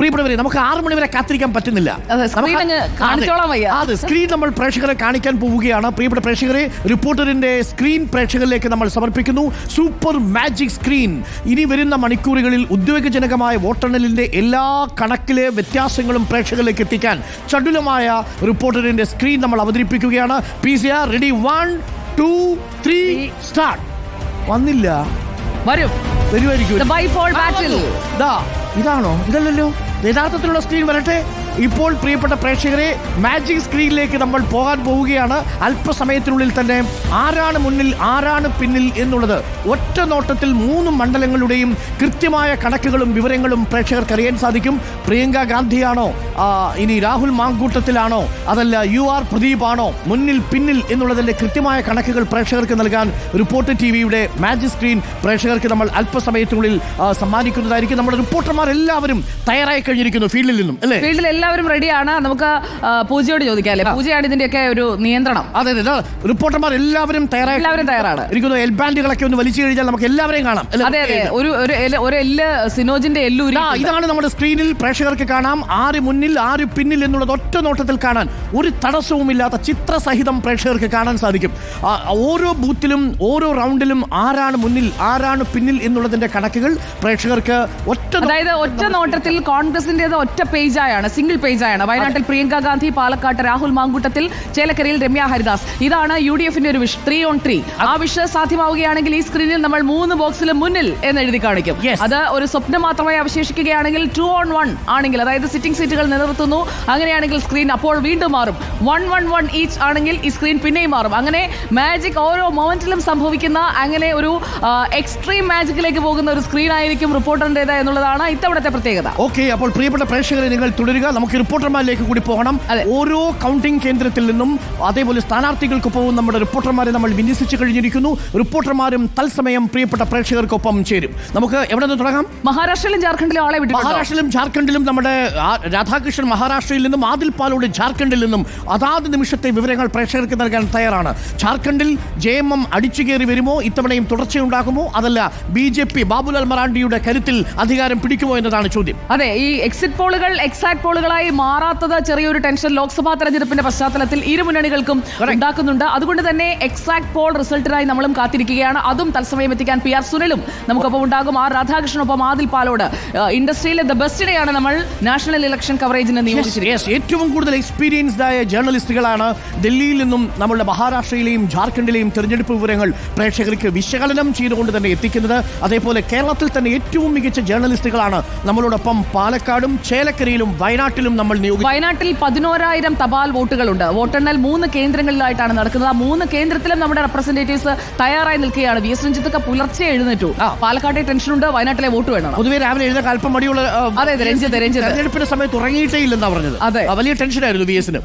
പ്രിയപ്പെട്ടവരെ നമുക്ക് ആറ് മണി വരെ കാത്തിരിക്കാൻ പറ്റുന്നില്ല. അതെ, സ്ക്രീൻ നമ്മൾ പ്രേക്ഷകരെ കാണിക്കാൻ പോവുകയാണ്. പ്രിയപ്പെട്ട പ്രേക്ഷകരെ റിപ്പോർട്ടറിന്റെ സ്ക്രീൻ പ്രേക്ഷകരിലേക്ക് നമ്മൾ സമർപ്പിക്കുന്നു. സൂപ്പർ മാജിക് സ്ക്രീൻ ഇനി വരുന്ന മണിക്കൂറുകളിൽ ഉദ്യോഗജനകമായ വോട്ടെണ്ണലിന്റെ എല്ലാ കണക്കിലെ വ്യത്യാസങ്ങളും പ്രേക്ഷകരിലേക്ക് എത്തിക്കാൻ ചടുലമായ റിപ്പോർട്ടറിന്റെ സ്ക്രീൻ നമ്മൾ അവതരിപ്പിക്കുകയാണ്. P C R ready one two three start വന്നില്ല. വരും. വരുമായിരിക്കും. ഇതാണോ? ഇതല്ലല്ലോ. യഥാർത്ഥത്തിലുള്ള സ്ക്രീൻ വരട്ടെ? ഇപ്പോൾ പ്രിയപ്പെട്ട പ്രേക്ഷകരെ മാജിക് സ്ക്രീനിലേക്ക് നമ്മൾ പോകാൻ പോവുകയാണ്. അല്പസമയത്തിനുള്ളിൽ തന്നെ ആരാണ് മുന്നിൽ ആരാണ് പിന്നിൽ എന്നുള്ളത് ഒറ്റ നോട്ടത്തിൽ മൂന്ന് മണ്ഡലങ്ങളുടെയും കൃത്യമായ കണക്കുകളും വിവരങ്ങളും പ്രേക്ഷകർക്ക് അറിയാൻ സാധിക്കും. പ്രിയങ്ക ഗാന്ധിയാണോ? ഇനി രാഹുൽ മാങ്കൂട്ടത്തിലാണോ? അതല്ല യു ആർ പ്രദീപ് ആണോ മുന്നിൽ പിന്നിൽ എന്നുള്ളതിന്റെ കൃത്യമായ കണക്കുകൾ പ്രേക്ഷകർക്ക് നൽകാൻ റിപ്പോർട്ട് ടി വിയുടെ മാജിക് സ്ക്രീൻ പ്രേക്ഷകർക്ക് നമ്മൾ അല്പസമയത്തിനുള്ളിൽ സമ്മാനിക്കുന്നതായിരിക്കും. നമ്മുടെ റിപ്പോർട്ടർമാർ എല്ലാവരും തയ്യാറായി കഴിഞ്ഞിരിക്കുന്നു ഫീൽഡിൽ നിന്നും അല്ലേ? ഫീൽഡിൽ എല്ലാവരും റെഡിയാണ്. നമുക്ക് പൂജയോട് ചോദിക്കാം അല്ലേ പൂജയാണ് ഇതിന്റെയൊക്കെ ഒരു നിയന്ത്രണം. അതെ അതെ റിപ്പോർട്ടർമാർ എല്ലാവരും തയ്യാറായി എല്ലാവരും തയ്യാറാണ്. എനിക്കൊന്ന് എൽ ബാൻഡുകളൊക്കെ ഒന്ന് വലിച്ചു കഴിഞ്ഞാൽ നമുക്ക് എല്ലാവരെയും കാണാം. അതെ അതെ. ഒരു ഒരു എല്ല്- സിനോജിന്റെ എല്ലൂരി ഇതാ, ഇതാണ് നമ്മുടെ സ്ക്രീനിൽ പ്രേക്ഷകർക്ക് കാണാം. ആര് മുന്നിൽ ആര് പിന്നിൽ എന്നുള്ളത് ഒറ്റ നോട്ടത്തിൽ കാണാൻ ഒരു തടസ്സവുമില്ലാത്ത ചിത്രസഹിതം പ്രേക്ഷകർക്ക് കാണാൻ സാധിക്കും. ഓരോ ബൂത്തിലും ഓരോ റൗണ്ടിലും ആരാണ് മുന്നിൽ ആരാണ് പിന്നിൽ എന്നുള്ളതിന്റെ കണക്കുകൾ പ്രേക്ഷകർക്ക് ഒറ്റ അതായത് ഒറ്റ നോട്ടത്തിൽ കോൺഗ്രസിന്റേത് ഒറ്റ പേജായാണ്. സിംഗിൾ പേജായാണ് വയനാട്ടിൽ പ്രിയങ്ക ഗാന്ധി പാലക്കാട്ട് രാഹുൽ മാങ്കൂട്ടത്തിൽ ചേലക്കരയിൽ രമ്യ ഹരിദാസ്. ഇതാണ് യു ഡി എഫിന്റെ ഒരു വിഷ് ത്രീ ഓൺ ത്രീ ആ വിഷ് സാധ്യമാവുകയാണെങ്കിൽ ഈ സ്ക്രീനിൽ നമ്മൾ മൂന്ന് ബോക്സിലും മുന്നിൽ എന്ന് എഴുതി കാണിക്കും. അത് ഒരു സ്വപ്നം മാത്രമായി അവശേഷിക്കുകയാണെങ്കിൽ ടു ഓൺ വൺ ആണെങ്കിൽ അതായത് സിറ്റിംഗ് സീറ്റുകൾ നിലനിർത്തുന്നു. അങ്ങനെയാണെങ്കിൽ സ്ക്രീൻ അപ്പോൾ വീണ്ടും മാറും. വൺ വൺ വൺ ഈച്ച് ആണെങ്കിൽ ഈ സ്ക്രീൻ പിന്നെയും മാറും. അങ്ങനെ മാജിക് ഓരോ മൊമെന്റിലും സംഭവിക്കുന്ന അങ്ങനെ ഒരു എക്സ്ട്രീം മാജിക്കിലേക്ക് പോകുന്ന ഒരു സ്ക്രീൻ ആയിരിക്കും റിപ്പോർട്ടറിന്റെത് എന്നുള്ളതാണ് ഇത്തവണത്തെ പ്രത്യേകത. ഓക്കെ അപ്പോൾ പ്രിയപ്പെട്ട പ്രേക്ഷകരെ നിങ്ങൾ തുടരുക. നമുക്ക് റിപ്പോർട്ടർമാരിലേക്ക് കൂടി പോകണം. ഓരോ കൗണ്ടിംഗ് കേന്ദ്രത്തിൽ നിന്നും അതേപോലെ സ്ഥാനാർത്ഥികൾക്കൊപ്പവും നമ്മുടെ റിപ്പോർട്ടർമാരെ നമ്മൾ വിന്യസിച്ചു കഴിഞ്ഞിരിക്കുന്നു. റിപ്പോർട്ടർമാരും തത്സമയം പ്രിയപ്പെട്ട പ്രേക്ഷകർക്കൊപ്പം ചേരും. നമുക്ക് എവിടെ നിന്ന് തുടങ്ങാം? മഹാരാഷ്ട്രയിലും ജാർഖണ്ഡിലും ആളെ വിട്ടു മഹാരാഷ്ട്രയിലും ജാർഖണ്ഡിലും നമ്മുടെ രാധാകൃഷ്ണൻ മഹാരാഷ്ട്രയിൽ നിന്നും ആദിൽ പാലോട് ജാർഖണ്ഡിൽ നിന്നും അതാത് നിമിഷത്തെ വിവരങ്ങൾ പ്രേക്ഷകർക്ക് നൽകാൻ തയ്യാറാണ്. ജാർഖണ്ഡിൽ ജെ എം എം അടിച്ചു കയറി വരുമോ? ഇത്തവണയും തുടർച്ചയുണ്ടാകുമോ? അതല്ല ബി ജെ പി ബാബുലാൽ മറാണ്ടിയുടെ കരുത്തിൽ അധികാരം പിടിക്കുമോ എന്നതാണ് ചോദ്യം. അതെ ഈ എക്സിറ്റ് പോളുകൾ എക്സാക്ട് പോളുകളായി മാറാത്തത് ചെറിയൊരു ടെൻഷൻ. ലോക്സഭാ തെരഞ്ഞെടുപ്പിന്റെ പശ്ചാത്തലത്തിൽ ഇരു മുന്നണികൾക്കും ഉണ്ടാക്കുന്നുണ്ട്. അതുകൊണ്ട് തന്നെ എക്സാക്ട് പോൾ റിസൾട്ടിനായി നമ്മളും കാത്തിരിക്കുകയാണ്. അതും തത്സമയം എത്തിക്കാൻ പി ആർ സുനിലും നമുക്കൊപ്പം ഉണ്ടാകും. ആർ രാധാകൃഷ്ണനൊപ്പം ആദിൽ പാലോട്. ഇൻഡസ്ട്രിയിലെ ദ ബെസ്റ്റിനെയാണ് നമ്മൾ നാഷണൽ ഇലക്ഷൻ കവറേജിന് നിയോഗിച്ചിരിക്കുന്നത്. ഏറ്റവും കൂടുതൽ എക്സ്പീരിയൻസ്ഡ് ആയ ജേർണലിസ്റ്റുകളാണ് ഡൽഹിയിൽ നിന്നും നമ്മുടെ മഹാരാഷ്ട്രയിലെയും ജാർഖണ്ഡിലെയും തെരഞ്ഞെടുപ്പ് വിവരങ്ങൾ പ്രേക്ഷകർക്ക് വിശകലനം ചെയ്തുകൊണ്ട് തന്നെ എത്തിക്കുന്നത്. അതേപോലെ കേരളത്തിൽ തന്നെ ഏറ്റവും മികച്ച ജേർണലിസ്റ്റുകളാണ് നമ്മളോടൊപ്പം പാലക്കാടും ചേലക്കരയിലും വയനാട്ടിലും നമ്മൾ വയനാട്ടിൽ പതിനോരായിരം തപാൽ വോട്ടുകളുണ്ട്. വോട്ടെണ്ണൽ മൂന്ന് കേന്ദ്രങ്ങളിലായിട്ടാണ് നടക്കുന്നത്. ആ മൂന്ന് കേന്ദ്രത്തിലും നമ്മുടെ റെപ്രസെന്റേറ്റീവ്സ് തയ്യാറായി നിൽക്കുകയാണ്. വി എസ് രഞ്ജിത്തൊക്കെ പുലർച്ചെ എഴുന്നേറ്റു. പാലക്കാട്ടെ ടെൻഷനുണ്ട്. വയനാട്ടിലെ വോട്ട് വേണം. പൊതുവെ രാവിലെ എഴുന്ന അല്പം മടിയുള്ള അതെ, രഞ്ജിത് രഞ്ജിത്ത്, രഞ്ജിത്ത്. തെരഞ്ഞെടുപ്പിന്റെ സമയത്ത് ഉറങ്ങിയിട്ടേ ഇല്ലെന്നാ പറഞ്ഞത്. അതെ. വലിയ വലിയ ടെൻഷനായിരുന്നു വി എസിന്.